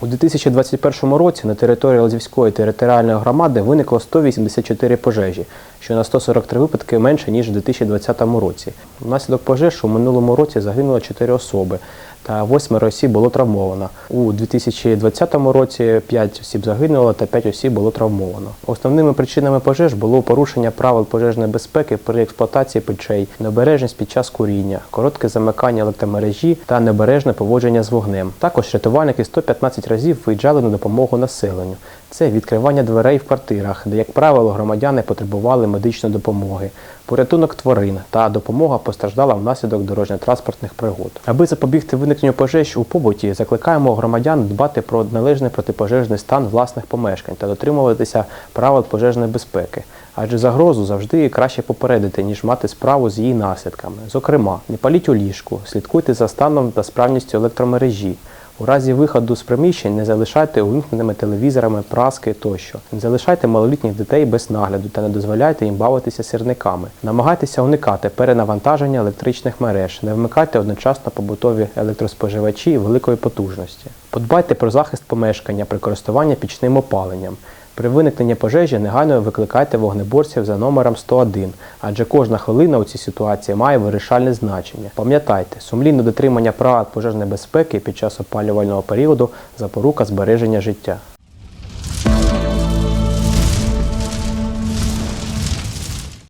У 2021 році на території Лозівської територіальної громади виникло 184 пожежі, що на 143 випадки менше, ніж у 2020 році. Внаслідок пожеж у минулому році загинуло 4 особи та 8 осіб було травмовано. У 2020 році 5 осіб загинуло та 5 осіб було травмовано. Основними причинами пожеж було порушення правил пожежної безпеки при експлуатації печей, необережність під час куріння, коротке замикання електромережі та небережне поводження з вогнем. Також рятувальники 115 разів виїжджали на допомогу населенню. Це відкривання дверей в квартирах, де, як правило, громадяни потребували медичної допомоги, порятунок тварин та допомога постраждалим внаслідок дорожньо-транспортних пригод. Аби запобігти виникненню пожеж у побуті, закликаємо громадян дбати про належний протипожежний стан власних помешкань та дотримуватися правил пожежної безпеки. Адже загрозу завжди краще попередити, ніж мати справу з її наслідками. Зокрема, не паліть у ліжку, слідкуйте за станом та справністю електромережі. У разі виходу з приміщень не залишайте увімкненими телевізорами, праски тощо. Не залишайте малолітніх дітей без нагляду та не дозволяйте їм бавитися сірниками. Намагайтеся уникати перенавантаження електричних мереж, не вмикайте одночасно побутові електроспоживачі великої потужності. Подбайте про захист помешкання при користуванні пічним опаленням. При виникненні пожежі негайно викликайте вогнеборців за номером 101, адже кожна хвилина у цій ситуації має вирішальне значення. Пам'ятайте, сумлінне дотримання правил пожежної безпеки під час опалювального періоду запорука збереження життя.